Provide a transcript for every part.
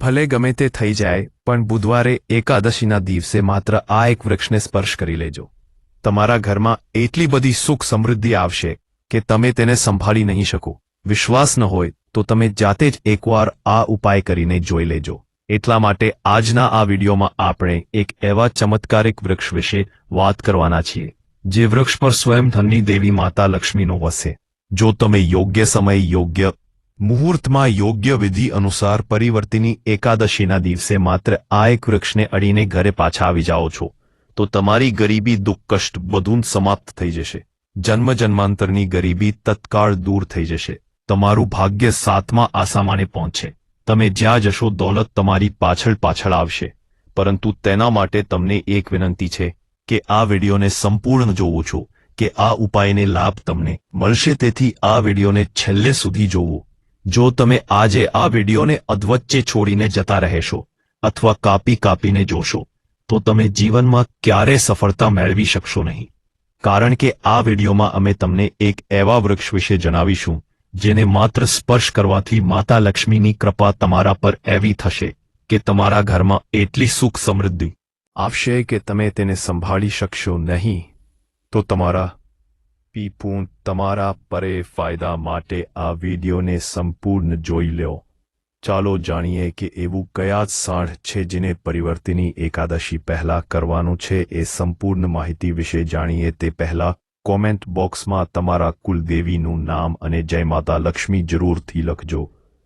ભલે ગમે તે થઈ જાય, પણ બુધવારે એકાદશીના દિવસે માત્ર આ એક વૃક્ષને સ્પર્શ કરી લેજો. તમારા ઘરમાં એટલી બધી સુખ સમૃદ્ધિ આવશે કે તમે તેને સંભાળી નહીં શકો. વિશ્વાસ ન હોય તો તમે જાતે જ એકવાર આ ઉપાય કરીને જોઈ લેજો. એટલા માટે આજના આ વિડીયોમાં આપણે એક એવા ચમત્કારિક વૃક્ષ વિશે વાત કરવાના છીએ, જે વૃક્ષ પર સ્વયં ધનની દેવી માતા લક્ષ્મીનો વસે. જો તમે યોગ્ય સમયે યોગ્ય મુહૂર્તમાં યોગ્ય વિધિ અનુસાર પરિવર્તિની એકાદશીના દિવસે માત્ર આ એક વૃક્ષને અડીને ઘરે પાછા આવી જાઓ છો, તો તમારી ગરીબી દુઃખ કષ્ટ બધું સમાપ્ત થઈ જશે. જન્મ જન્માંતરની ગરીબી તત્કાળ દૂર થઈ જશે. તમારું ભાગ્ય સાતમા આસામાને પહોંચશે તમે જ્યાં જશો દોલત તમારી પાછળ પાછળ આવશે. પરંતુ તેના માટે તમને એક વિનંતી છે કે આ વિડીયોને સંપૂર્ણ જોવું છું, કે આ ઉપાયને લાભ તમને મળશે. તેથી આ વિડીયોને છેલ્લે સુધી જોવું. જો તમે આજે આ વિડીયોને અધવચ્ચે છોડીને જતા રહેશો અથવા કાપી કાપીને જોશો, તો તમે જીવનમાં ક્યારે સફળતા મેળવી શકશો નહીં. કારણ કે આ વિડીયોમાં અમે તમને એક એવા વૃક્ષ વિશે જણાવીશું, જેને માત્ર સ્પર્શ કરવાથી માતા લક્ષ્મીની કૃપા તમારા પર એવી થશે કે તમારા ઘરમાં એટલી સુખ સમૃદ્ધિ આવશે કે તમે તેને સંભાળી શકશો નહીં. તો તમારા પીપું તમારા પરે ફાયદા માટે આ વિડીયોને સંપૂર્ણ જોઈ લો ચાલો જાણીએ કે એવું કયા જ સાંઢ છે જેને પરિવર્તિની એકાદશી પહેલા કરવાનું છે એ સંપૂર્ણ માહિતી વિશે જાણીએ તે પહેલા કોમેન્ટ બોક્સમાં તમારા કુલદેવીનું નામ અને જય માતા લક્ષ્મી જરૂરથી લખજો.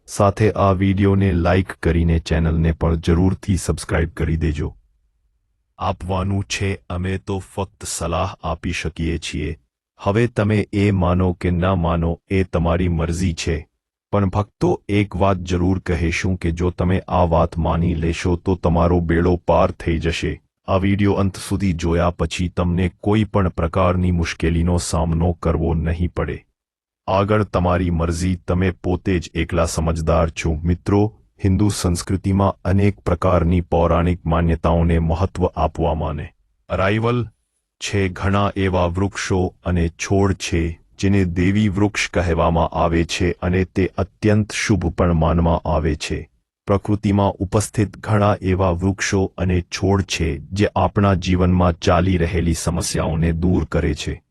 સાથે આ વિડીયોને લાઇક કરીને ચેનલને પણ જરૂરથી સબસ્ક્રાઇબ કરી દેજો. આપવાનું છે અમે તો ફક્ત સલાહ આપી શકીએ છીએ. હવે તમે એ માનો કે ના માનો એ તમારી મરજી છે. પણ ભક્તો એક વાત જરૂર કહેશું કે જો તમે આ વાત માની લેશો તો તમારો બેડો પાર થઈ જશે. આ વિડિયો અંત સુધી જોયા પછી તમને કોઈ પણ પ્રકારની મુશ્કેલીનો સામનો કરવો નહીં પડે. આગળ તમારી મરજી, તમે પોતે જ એકલા સમજદાર છો. મિત્રો, હિન્દુ સંસ્કૃતિમાં અનેક પ્રકારની પૌરાણિક માન્યતાઓને મહત્વ આપવામાં ને અરાઇવલ છે ઘણા એવા વૃક્ષો અને છોડ છે, જેને દેવી વૃક્ષ કહેવામાં આવે છે અને તે અત્યંત શુભ પણ માનવામાં આવે છે. પ્રકૃતિમાં ઉપસ્થિત ઘણા એવા વૃક્ષો અને છોડ છે, જે આપણા જીવનમાં ચાલી રહેલી સમસ્યાઓને દૂર કરે છે.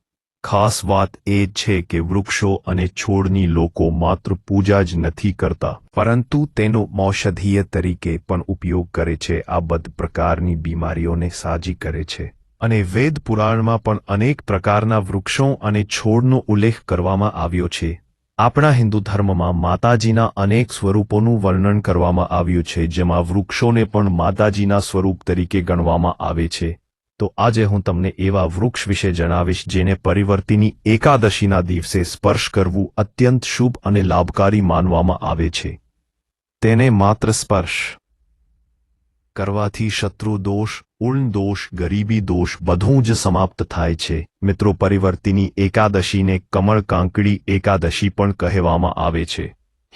ખાસ વાત એ છે કે વૃક્ષો અને છોડની લોકો માત્ર પૂજા જ નથી કરતા, પરંતુ તેનો ઔષધીય તરીકે પણ ઉપયોગ કરે છે. આ બધ પ્રકારની બીમારીઓને સાજી કરે છે. અને વેદ પુરાણમાં પણ અનેક પ્રકારના વૃક્ષો અને છોડનો ઉલ્લેખ કરવામાં આવ્યો છે. આપણા હિન્દુ ધર્મમાં માતાજીના અનેક સ્વરૂપોનું વર્ણન કરવામાં આવ્યું છે, જેમાં વૃક્ષોને પણ માતાજીના સ્વરૂપ તરીકે ગણવામાં આવે છે. તો આજે હું તમને એવા વૃક્ષ વિશે જણાવીશ, જેને પરિવર્તિની એકાદશીના દિવસે સ્પર્શ કરવું અત્યંત શુભ અને લાભકારી માનવામાં આવે છે. તેને માત્ર સ્પર્શ કરવાથી શત્રુ દોષ ઉર્ણ દોષ, ગરીબી દોષ બધું જ સમાપ્ત થાય છે. મિત્રો, પરિવર્તિની એકાદશીને કમળ કાંકડી એકાદશી પણ કહેવામાં આવે છે.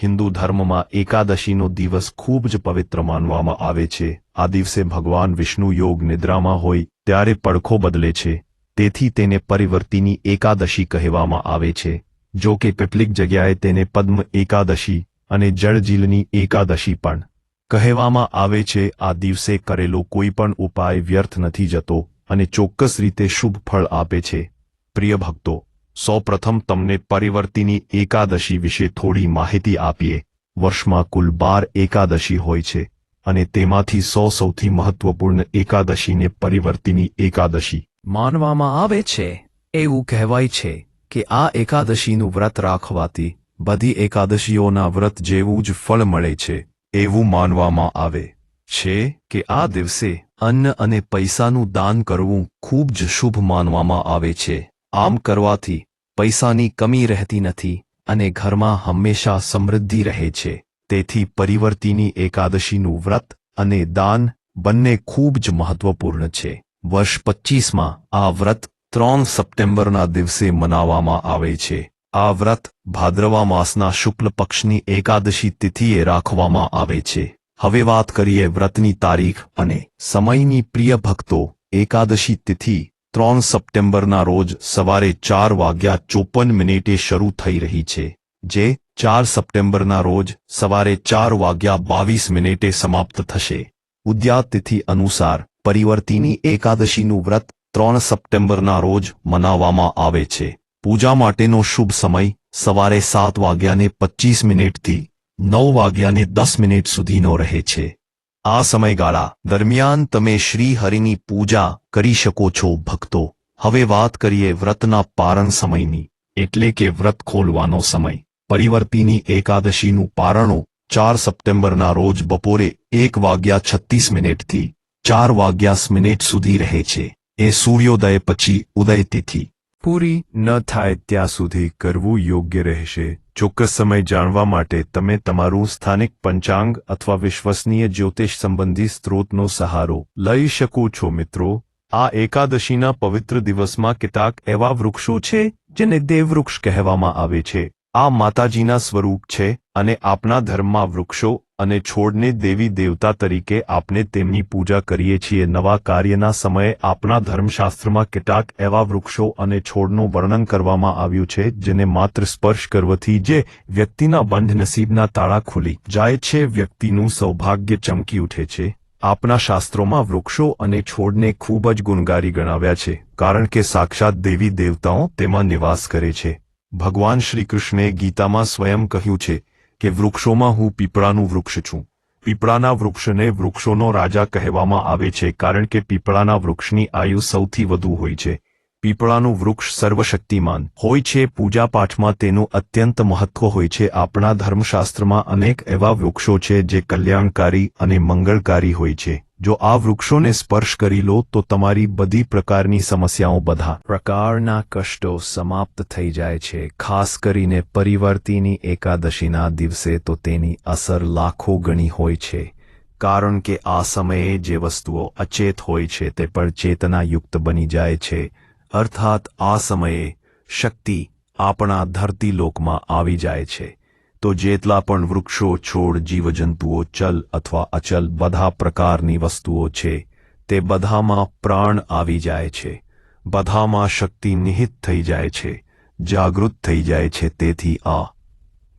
હિન્દુ ધર્મમાં એકાદશીનો દિવસ ખૂબ જ પવિત્ર માનવામાં આવે છે. આ દિવસે ભગવાન વિષ્ણુ યોગ નિદ્રામાં હોય ત્યારે પડખો બદલે છે. તેથી તેને પરિવર્તિની એકાદશી કહેવામાં આવે છે. જો કે કેટલીક જગ્યાએ તેને પદ્મ એકાદશી અને જળજીલની એકાદશી પણ કહેવામાં આવે છે, આ દિવસે કરેલો કોઈ પણ ઉપાય વ્યર્થ નથી જતો અને ચોક્કસ રીતે શુભ ફળ આપે છે. પ્રિય ભક્તો, સૌપ્રથમ તમને પરિવર્તિની એકાદશી વિશે થોડી માહિતી આપીએ. વર્ષમાં કુલ બાર એકાદશી હોય છે અને તેમાંથી સો સૌથી મહત્વપૂર્ણ એકાદશીને પરિવર્તિની એકાદશી. માનવામાં આવે છે, એવું કહેવાય છે કે આ એકાદશીનું વ્રત રાખવાથી બધી એકાદશીઓના વ્રત જેવું જ ફળ મળે છે. એવું માનવામાં આવે છે કે આ દિવસે અન્ન અને પૈસાનું દાન કરવું ખૂબ જ શુભ માનવામાં આવે છે. આમ કરવાથી પૈસાની કમી રહેતી નથી અને ઘરમાં હંમેશા સમૃદ્ધિ રહે છે. તેથી પરિવર્તિની એકાદશીનું વ્રત અને દાન બંને ખૂબ જ મહત્વપૂર્ણ છે. વર્ષ પચ્ચીસમાં આ વ્રત ત્રણ સપ્ટેમ્બરના દિવસે મનાવવામાં આવે છે. આ વ્રત ભાદ્રવા માસના શુક્લ પક્ષની એકાદશી તિથિએ રાખવામાં આવે છે. હવે વાત કરીએ વ્રતની તારીખ અને સમયની પ્રિય ભક્તો. એકાદશી તિથિ, ત્રણ સપ્ટેમ્બરના રોજ સવારે ચાર વાગ્યા ચોપન મિનિટે શરૂ થઈ રહી છે, જે ચાર સપ્ટેમ્બરના રોજ સવારે ચાર વાગ્યા બાવીસ મિનિટે સમાપ્ત થશે. ઉદ્યાતિથિ અનુસાર પરિવર્તિની એકાદશીનું વ્રત ત્રણ સપ્ટેમ્બરના રોજ મનાવવામાં આવે છે. પૂજા માટેનો શુભ સમય સવારે સાત વાગ્યાને પચીસ મિનિટથી નવ વાગ્યાને દસ મિનિટ સુધીનો રહે છે. આ સમયગાળા દરમિયાન તમે શ્રી હરિની પૂજા કરી શકો છો ભક્તો. હવે વાત કરીએ વ્રતના પારણ સમયની, એટલે કે વ્રત ખોલવાનો સમય. પરિવર્તિની એકાદશીનું પારણો ચાર સપ્ટેમ્બરના રોજ બપોરે એક વાગ્યા છત્તીસ મિનિટથી ચાર વાગ્યા મિનિટ સુધી રહે છે. એ સૂર્યોદય પછી ઉદય તિથિ. પૂરી ન થાય ત્યાં સુધી કરવું યોગ્ય રહેશે. ચોક્કસ સમય જાણવા માટે તમે તમારું સ્થાનિક પંચાંગ અથવા વિશ્વસનીય જ્યોતિષ સંબંધી સ્ત્રોતનો સહારો લઈ શકો છો મિત્રો. આ એકાદશીના પવિત્ર દિવસમાં કેટલાક એવા વૃક્ષો છે જેને દેવવૃક્ષ કહેવામાં આવે છે. આ માતાજીના સ્વરૂપ છે અને આપણા ધર્મમાં વૃક્ષો અને છોડને દેવી દેવતા તરીકે આપણે તેમની પૂજા કરીએ છીએ. નવા કાર્યના સમયે આપણા ધર્મશાસ્ત્રમાં કેટલાક એવા વૃક્ષો અને છોડનું વર્ણન કરવામાં આવ્યું છે, જેને માત્ર સ્પર્શ કરવાથી જે વ્યક્તિના બંધ નસીબના તાળા ખુલી જાય છે. વ્યક્તિનું સૌભાગ્ય ચમકી ઉઠે છે. આપણા શાસ્ત્રોમાં વૃક્ષો અને છોડને ખૂબ જ ગુણગારી ગણાવ્યા છે, કારણ કે સાક્ષાત દેવી દેવતાઓ તેમાં નિવાસ કરે છે. ભગવાન શ્રી કૃષ્ણે ગીતામાં સ્વયં કહ્યું છે કે વૃક્ષોમાં હું પીપળાનું વૃક્ષ છું. પીપળાના વૃક્ષને વૃક્ષોનો રાજા કહેવામાં આવે છે કારણ કે પીપળાના વૃક્ષની આયુ સૌથી વધુ હોય છે. પીપળાનું વૃક્ષ સર્વશક્તિમાન હોય છે. પૂજાપાઠમાં તેનું અત્યંત મહત્વ હોય છે. આપણા ધર્મશાસ્ત્રમાં અનેક એવા વૃક્ષો છે જે કલ્યાણકારી અને મંગળકારી હોય છે. જો આ વૃક્ષોને સ્પર્શ કરી લો, તો તમારી બધી પ્રકારની સમસ્યાઓ બધા પ્રકારના કષ્ટો સમાપ્ત થઈ જાય છે. ખાસ કરીને પરિવર્તિની એકાદશીના દિવસે તો તેની અસર લાખો ગણી હોય છે. કારણ કે આ સમયે જે વસ્તુઓ અચેત હોય છે, તે પણ ચેતનાયુક્ત બની જાય છે. અર્થાત આ સમયે શક્તિ આપણા ધરતીલોકમાં આવી જાય છે. તો જેટલા પણ વૃક્ષો, છોડ, જીવજંતુઓ, ચલ અથવા અચલ બધા પ્રકારની વસ્તુઓ છે, તે બધામાં પ્રાણ આવી જાય છે. બધામાં શક્તિ નિહિત થઈ જાય છે, જાગૃત થઈ જાય છે. તેથી આ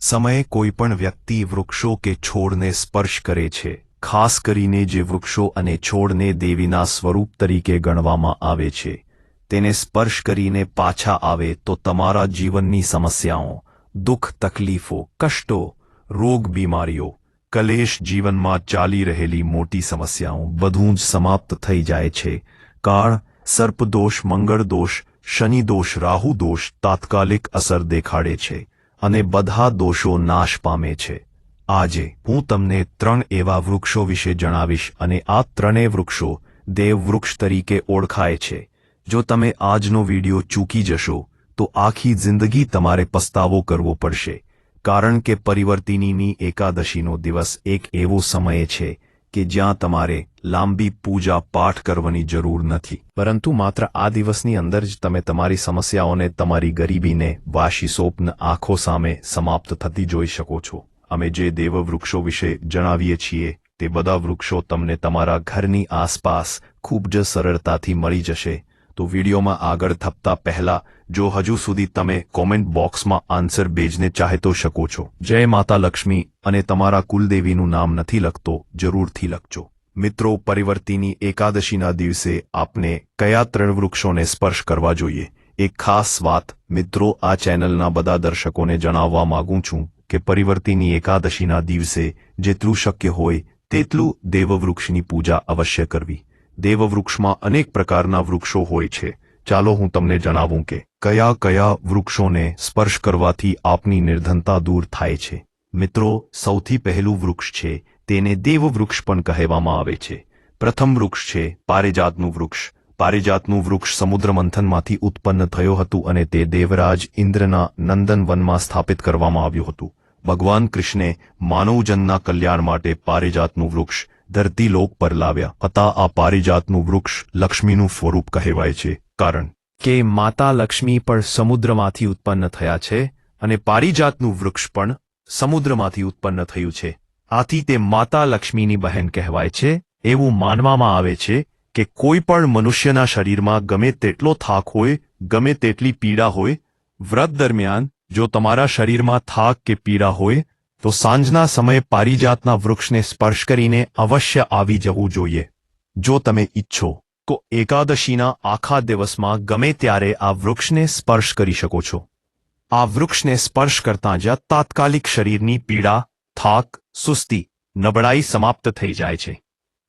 સમયે કોઈ પણ વ્યક્તિ વૃક્ષો કે છોડને સ્પર્શ કરે છે, ખાસ કરીને જે વૃક્ષો અને છોડને દેવીના સ્વરૂપ તરીકે ગણવામાં આવે છે. તેને સ્પર્શ કરીને પાછા આવે તો તમારા જીવનની સમસ્યાઓ દુઃખ, તકલીફો, કષ્ટો, રોગ, બીમારીઓ, કલેશ જીવનમાં ચાલી રહેલી મોટી સમસ્યાઓ બધું જ સમાપ્ત થઈ જાય છે. કાળ સર્પદોષ મંગળદોષ શનિદોષ રાહુદોષ તાત્કાલિક અસર દેખાડે છે અને બધા દોષો નાશ પામે છે. આજે હું તમને ત્રણ એવા વૃક્ષો વિશે જણાવીશ અને આ ત્રણેય વૃક્ષો દેવવૃક્ષ તરીકે ઓળખાય છે. જો તમે આજનો વિડિયો ચૂકી જશો તો આખી જિંદગી તમારે પસ્તાવો કરવો પડશે. કારણ કે પરિવર્તિનીની એકાદશીનો દિવસ એક એવો સમય છે કે જ્યાં તમારે લાંબી પૂજા પાઠ કરવાની જરૂર નથી. પરંતુ માત્ર આ દિવસની અંદર જ તમે તમારી સમસ્યાઓને તમારી ગરીબીને વાશી સ્વપ્ન આંખો સામે સમાપ્ત થતી જોઈ શકો છો. અમે જે દેવવૃક્ષો વિશે જણાવીએ છીએ, તે બધા વૃક્ષો તમને તમારા ઘરની આસપાસ ખૂબ જ સરળતાથી મળી જશે. તો વિડીયોમાં આગળ થપતા પહેલા જો હજુ સુધી તમે કોમેન્ટ બોક્સમાં આન્સર ભેજને ચાહેતો શકો છો. જય માતા લક્ષ્મી, અને તમારા કુલદેવીનું નામ નથી લખતો, જરૂરથી લખજો. મિત્રો, પરિવર્તિની એકાદશીના દિવસે આપને કયા ત્રણ વૃક્ષોને સ્પર્શ કરવા જોઈએ? એક ખાસ વાત, મિત્રો, આ ચેનલના બધા દર્શકોને જણાવવા માંગુ છું કે પરિવર્તિની એકાદશીના દિવસે જેટલું શક્ય હોય, તેટલું દેવવૃક્ષની પૂજા અવશ્ય કરવી. દેવવૃક્ષમાં અનેક પ્રકારના વૃક્ષો હોય છે. ચાલો હું તમને જણાવું કે કયા કયા વૃક્ષોને સ્પર્શ કરવાથી આપની નિર્ધનતા દૂર થાય છે. મિત્રો, સૌથી પહેલું વૃક્ષ છે, તેને દેવવૃક્ષ પણ કહેવામાં આવે છે. પ્રથમ વૃક્ષ છે, પારિજાતનું વૃક્ષ. પારિજાતનું વૃક્ષ સમુદ્ર મંથનમાંથી ઉત્પન્ન થયું હતું અને તે દેવરાજ ઇન્દ્રના નંદનવનમાં સ્થાપિત કરવામાં આવ્યું હતું. ભગવાન કૃષ્ણે માનવજનના કલ્યાણ માટે પારિજાતનું વૃક્ષ ધરતી લોક પર લાવ્યા હતા. આ પારિજાતનું વૃક્ષ લક્ષ્મીનું સ્વરૂપ કહેવાય છે. કારણ કે માતા લક્ષ્મી પણ સમુદ્રમાંથી ઉત્પન્ન થયા છે અને પારિજાતનું વૃક્ષ પણ સમુદ્રમાંથી ઉત્પન્ન થયું છે. આથી તે માતા લક્ષ્મીની બહેન કહેવાય છે. એવું માનવામાં આવે છે કે કોઈ પણ મનુષ્યના શરીરમાં ગમે તેટલો થાક હોય, ગમે તેટલી પીડા હોય, વ્રત દરમિયાન જો તમારા શરીરમાં થાક કે પીડા હોય, તો સાંજના સમયે પારિજાતના વૃક્ષને સ્પર્શ કરીને અવશ્ય આવી જવું જોઈએ. જો તમે ઈચ્છો તો એકાદશીના આખા દિવસમાં ગમે ત્યારે આ વૃક્ષને સ્પર્શ કરી શકો છો. આ વૃક્ષને સ્પર્શ કરતાં જ તાત્કાલિક શરીરની પીડા, થાક, સુસ્તી, નબળાઈ સમાપ્ત થઈ જાય છે.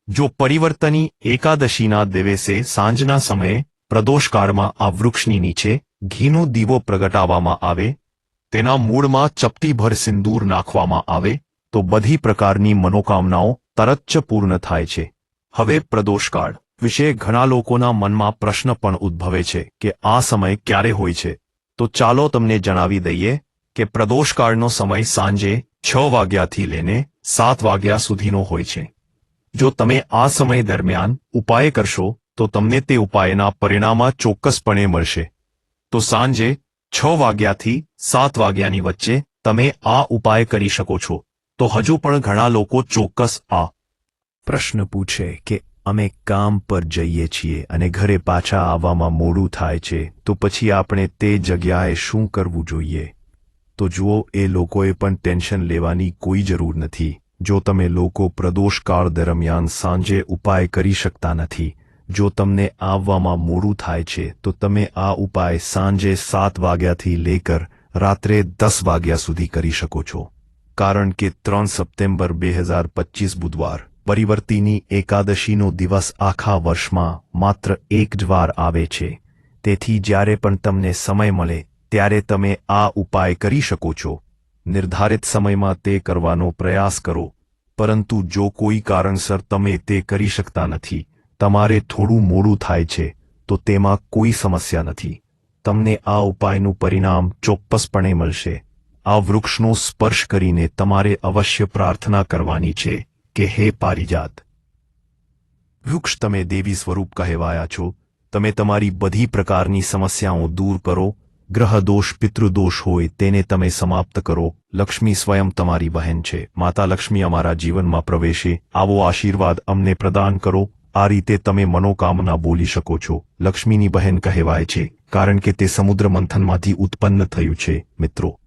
જો પરિવર્તની એકાદશીના દિવસે સાંજના સમયે પ્રદોષકાળમાં આ વૃક્ષની નીચે ઘીનો દીવો પ્રગટાવવામાં આવે, તેના મૂળમાં ચપટીભર સિંદૂર નાખવામાં આવે, તો બધી પ્રકારની મનોકામનાઓ તરત પૂર્ણ થાય છે. હવે પ્રદોષકાળ. વિશે ઘણા લોકોના મનમાં પ્રશ્ન પણ ઉદ્ભવે છે કે આ સમય ક્યારે હોય છે. તો ચાલો તમને જણાવી દઈએ કે પ્રદોષકાળનો સમય સાંજે છ વાગ્યાથી લઈને સાત વાગ્યા સુધીનો હોય છે. જો તમે આ સમય દરમિયાન ઉપાય કરશો, તો તમને તે ઉપાયના પરિણામા ચોક્કસપણે મળશે. તો સાંજે છ વાગ્યાથી સાત વાગ્યાની વચ્ચે તમે આ ઉપાય કરી શકો છો. તો હજુ પણ ઘણા લોકો ચોક્કસ આ પ્રશ્ન પૂછે કે અમે કામ પર જઈએ છીએ અને ઘરે પાછા આવવામાં મોડું થાય છે, તો પછી આપણે તે જગ્યાએ શું કરવું જોઈએ? તો જુઓ, એ લોકોએ પણ ટેન્શન લેવાની કોઈ જરૂર નથી. જો તમે લોકો પ્રદોષકાળ દરમિયાન સાંજે ઉપાય કરી શકતા નથી, જો તમને આવવામાં મોડું થાય છે, તો તમે આ ઉપાય સાંજે સાત વાગ્યાથી લેકર રાત્રે દસ વાગ્યા સુધી કરી શકો છો. કારણ કે ત્રણ સપ્ટેમ્બર બે હજાર પચીસ બુધવાર પરિવર્તિની એકાદશીનો દિવસ આખા વર્ષમાં માત્ર એક જ વાર આવે છે. તેથી જ્યારે પણ તમને સમય મળે, ત્યારે તમે આ ઉપાય કરી શકો છો. નિર્ધારિત સમયમાં તે કરવાનો પ્રયાસ કરો. પરંતુ જો કોઈ કારણસર તમે તે કરી શકતા નથી, તમારે થોડું મોડું થાય છે, તો તેમાં કોઈ સમસ્યા નથી. તમને આ ઉપાયનું પરિણામ ચોક્કસપણે મળશે. આ વૃક્ષનો સ્પર્શ કરીને તમારે અવશ્ય પ્રાર્થના કરવાની છે. કે હે પારિજાત, વૃક્ષ તમે દેવી સ્વરૂપ કહેવાયા છો, તમે તમારી બધી પ્રકારની સમસ્યાઓ દૂર કરો, ગ્રહદોષ, પિતૃદોષ હોય તેને તમે સમાપ્ત કરો, લક્ષ્મી સ્વયં તમારી બહેન છે, માતા લક્ષ્મી અમારા જીવનમાં પ્રવેશે, આવો આશીર્વાદ અમને પ્રદાન કરો, આ રીતે તમે મનોકામના બોલી શકો છો, લક્ષ્મીની બહેન કહેવાય છે, કારણ કે તે સમુદ્ર મંથનમાંથી ઉત્પન્ન થયું છે, મિત્રો.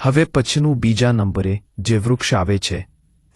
હવે પછીનું બીજા નંબરે જે વૃક્ષ આવે છે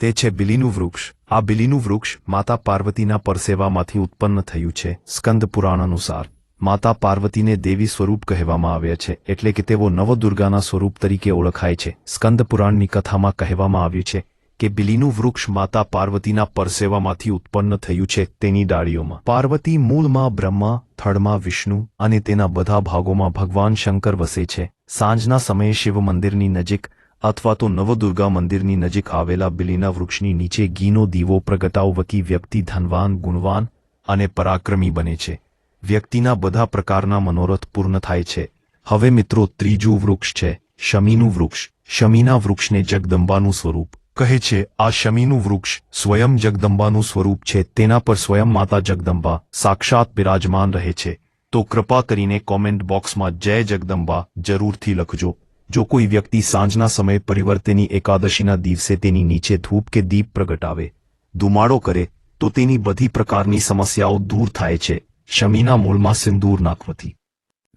તે છે બિલીનું વૃક્ષ. આ બિલીનું વૃક્ષ માતા પાર્વતીના પરસેવામાંથી ઉત્પન્ન થયું છે, સ્કંદ પુરાણ અનુસાર માતા પાર્વતીને દેવી સ્વરૂપ કહેવામાં આવ્યા છે, એટલે કે તેઓ નવદુર્ગાના સ્વરૂપ તરીકે ઓળખાય છે. સ્કંદ પુરાણની કથામાં કહેવામાં આવ્યું છે કે બિલીનું વૃક્ષ માતા પાર્વતીના પરસેવામાંથી ઉત્પન્ન થયું છે તેની ડાળીઓમાં. પાર્વતી મૂળમાં બ્રહ્મા થડમાં વિષ્ણુ અને તેના બધા ભાગોમાં ભગવાન શંકર વસે છે. સાંજના સમયે શિવ મંદિરની નજીક અથવા તો નવદુર્ગા મંદિરની નજીક આવેલા બિલીના વૃક્ષની નીચે ઘીનો દીવો પ્રગટાવતી વ્યક્તિ ધનવાન, ગુણવાન અને પરાક્રમી બને છે. વ્યક્તિના બધા પ્રકારના મનોરથ પૂર્ણ થાય છે. હવે મિત્રો, ત્રીજું વૃક્ષ છે, શમીનું વૃક્ષ. શમીના વૃક્ષને જગદંબાનું સ્વરૂપ કહે છે. આ શમીનું વૃક્ષ સ્વયં જગદંબાનું સ્વરૂપ છે. તેના પર સ્વયં માતા જગદંબા સાક્ષાત બિરાજમાન રહે છે. તો કૃપા કરીને કોમેન્ટ બોક્સમાં જય જગદંબા જરૂરથી લખજો. જો કોઈ વ્યક્તિ સાંજના સમયે પરિવર્તેની એકાદશીના દિવસે તેની નીચે ધૂપ કે દીપ પ્રગટાવે, ધુમાડો કરે, તો તેની બધી પ્રકારની સમસ્યાઓ દૂર થાય છે. શમીના મૂળમાં સિંદૂર નાખવાથી.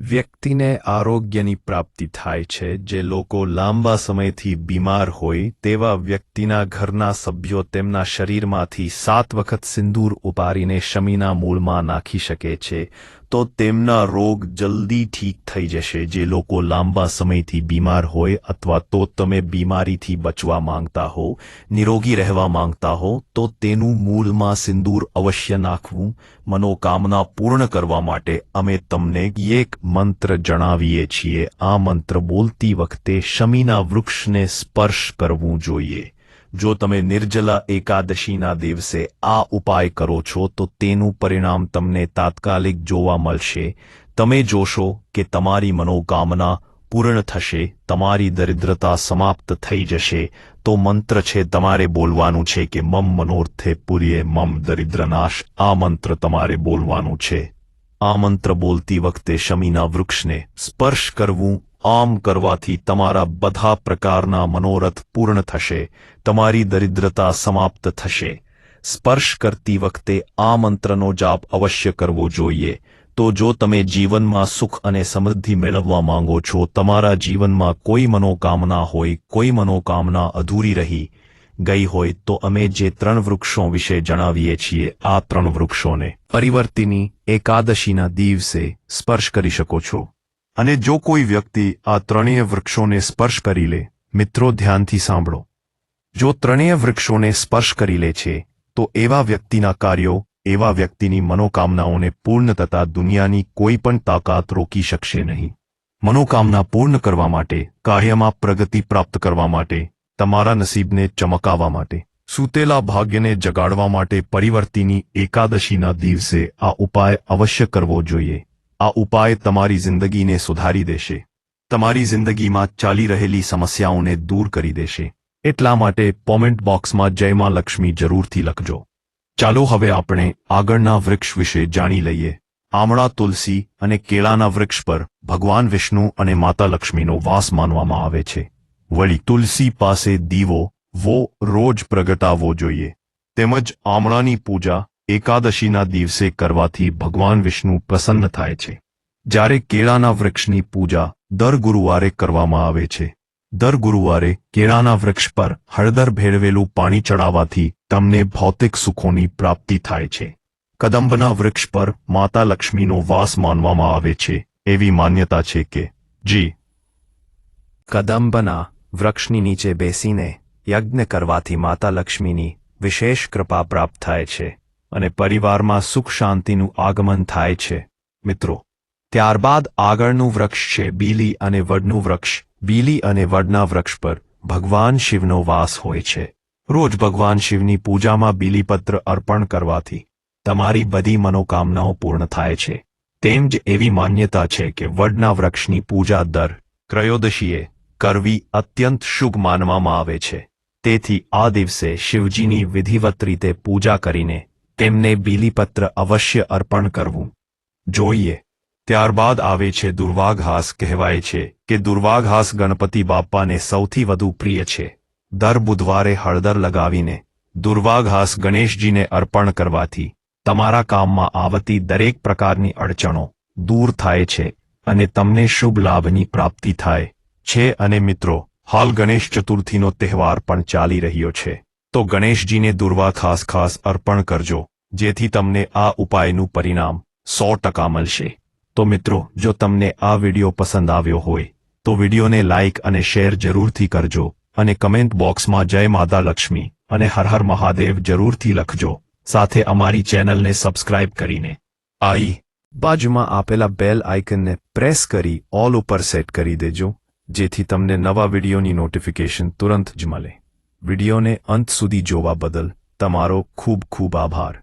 વ્યક્તિને આરોગ્યની પ્રાપ્તિ થાય છે. જે લોકો લાંબા સમયથી બીમાર હોય, તેવા વ્યક્તિના ઘરના સભ્યો તેમના શરીરમાંથી સાત વખત સિંદૂર ઉપાડીને શમીના મૂળમાં નાખી શકે છે. તો તેમના રોગ જલ્દી ઠીક થઈ જશે. જે લોકો લાંબા સમયથી બીમાર હોય અથવા તો તમે બીમારીથી બચવા માંગતા હો, નિરોગી રહેવા માંગતા હો, તો તેનું મૂળમાં સિંદૂર અવશ્ય નાખવું, મનોકામના પૂર્ણ કરવા માટે અમે તમને એક મંત્ર જણાવીએ છીએ. આ મંત્ર બોલતી વખતે શમીના વૃક્ષને સ્પર્શ કરવું જોઈએ. જો તમે નિર્જલા એકાદશીના દિવસે આ ઉપાય કરો છો, તો તેનું પરિણામ તમને તાત્કાલિક જોવા મળશે. તમે જોશો કે તમારી મનોકામના પૂર્ણ થશે, તમારી દરિદ્રતા સમાપ્ત થઈ જશે. તો મંત્ર છે તમારે બોલવાનું છે કે, મમ મનોર્થે પુર્યે મમ દરિદ્રનાશ આ મંત્ર તમારે બોલવાનું છે. આ મંત્ર બોલતી વખતે શમીના વૃક્ષને સ્પર્શ કરવું આમ કરવાથી તમારા બધા પ્રકારના મનોરથ પૂર્ણ થશે, તમારી દરિદ્રતા સમાપ્ત થશે. સ્પર્શ કરતી વખતે આ મંત્રનો જાપ અવશ્ય કરવો જોઈએ. તો જો તમે જીવનમાં સુખ અને સમૃદ્ધિ મેળવવા માંગો છો, તમારા જીવનમાં કોઈ મનોકામના હોય, કોઈ મનોકામના અધૂરી રહી ગઈ હોય, તો અમે જે ત્રણ વૃક્ષો વિશે જણાવીએ છીએ, આ ત્રણ વૃક્ષોને પરિવર્તિની એકાદશીના દિવસે સ્પર્શ કરી શકો છો. અને જો કોઈ વ્યક્તિ આ ત્રણેય વૃક્ષોને સ્પર્શ કરી લે, મિત્રો ધ્યાનથી સાંભળો. જો ત્રણેય વૃક્ષોને સ્પર્શ કરી લે છે, તો એવા વ્યક્તિના કાર્યો, એવા વ્યક્તિની મનોકામનાઓને પૂર્ણ થતા દુનિયાની કોઈ પણ તાકાત રોકી શકશે નહીં. મનોકામના પૂર્ણ કરવા માટે, કાર્યમાં પ્રગતિ પ્રાપ્ત કરવા માટે, તમારા નસીબને ચમકાવવા માટે, સૂતેલા ભાગ્યને જગાડવા માટે પરિવર્તિની એકાદશીના દિવસે આ ઉપાય અવશ્ય કરવો જોઈએ. આ ઉપાય તમારી જિંદગીને સુધારી દેશે. તમારી જિંદગીમાં ચાલી રહેલી સમસ્યાઓને દૂર કરી દેશે. એટલા માટે કોમેન્ટ બોક્સમાં જય માં લક્ષ્મી જરૂરથી લખજો. ચાલો હવે આપણે આગળના વૃક્ષ વિશે જાણી લઈએ. આમળા તુલસી અને કેળાના વૃક્ષ પર ભગવાન વિષ્ણુ અને માતા લક્ષ્મીનો વાસ માનવામાં આવે છે. વળી તુલસી પાસે દીવો વો રોજ પ્રગટાવવો જોઈએ. તેમજ આમળાની પૂજા એકાદશીના દિવસે કરવાથી ભગવાન વિષ્ણુ પ્રસન્ન થાય છે. જ્યારે કેળાના વૃક્ષની પૂજા દર ગુરુવારે કરવામાં આવે છે, દર ગુરુવારે કેળાના વૃક્ષ પર હળદર ભેળવેલું પાણી ચડાવવાથી તમને ભૌતિક સુખોની પ્રાપ્તિ થાય છે. કદંબના વૃક્ષ પર માતા લક્ષ્મીનો વાસ માનવામાં આવે છે, એવી માન્યતા છે કે, જી. કદંબના વૃક્ષની નીચે બેસીને યજ્ઞ કરવાથી માતા લક્ષ્મીની વિશેષ કૃપા પ્રાપ્ત થાય છે. અને પરિવારમાં સુખ શાંતિનું આગમન થાય છે. મિત્રો, ત્યારબાદ આગળનું વૃક્ષ છે બીલી અને વડનું વૃક્ષ. બીલી અને વડના વૃક્ષ પર ભગવાન શિવનો વાસ હોય છે. રોજ ભગવાન શિવની પૂજામાં બીલીપત્ર અર્પણ કરવાથી તમારી બધી મનોકામનાઓ પૂર્ણ થાય છે. તેમ જ એવી માન્યતા છે કે વડના વૃક્ષની પૂજા દર ત્રયોદશીએ કરવી અત્યંત શુભ માનવામાં આવે છે. તેથી આ દિવસે શિવજીની વિધિવત રીતે પૂજા કરીને તેમને બીલીપત્ર અવશ્ય અર્પણ કરવું. જોઈએ. ત્યારબાદ આવે છે દુર્વાઘાસ કહેવાય છે કે દુર્વાઘાસ ગણપતિ બાપ્પાને સૌથી વધુ પ્રિય છે. દર બુધવારે હળદર લગાવીને દુર્વાઘાસ ગણેશજીને અર્પણ કરવાથી તમારા કામમાં આવતી દરેક પ્રકારની અડચણો દૂર થાય છે અને તમને શુભ લાભની પ્રાપ્તિ થાય છે. અને મિત્રો, હાલ ગણેશ ચતુર્થીનો તહેવાર પણ ચાલી રહ્યો છે. તો ગણેશજીને દુર્વા ખાસ ખાસ અર્પણ કરજો, જેથી તમને આ ઉપાયનું પરિણામ સો ટકા મળશે. તો મિત્રો, જો તમને આ વીડિયો પસંદ આવ્યો હોય, તો વિડીયોને લાઇક અને શેર જરૂરથી કરજો અને કમેન્ટ બોક્સમાં જય માતા લક્ષ્મી અને હર હર મહાદેવ જરૂરથી લખજો. સાથે અમારી ચેનલને સબસ્ક્રાઇબ કરીને. આઈ બાજુમાં આપેલા બેલ આઇકનને પ્રેસ કરી ઓલ ઉપર સેટ કરી દેજો, જેથી તમને નવા વિડીયોની નોટિફિકેશન તુરંત જ મળે. વિડીયોને અંત સુધી જોવા બદલ તમારો ખૂબ ખૂબ આભાર.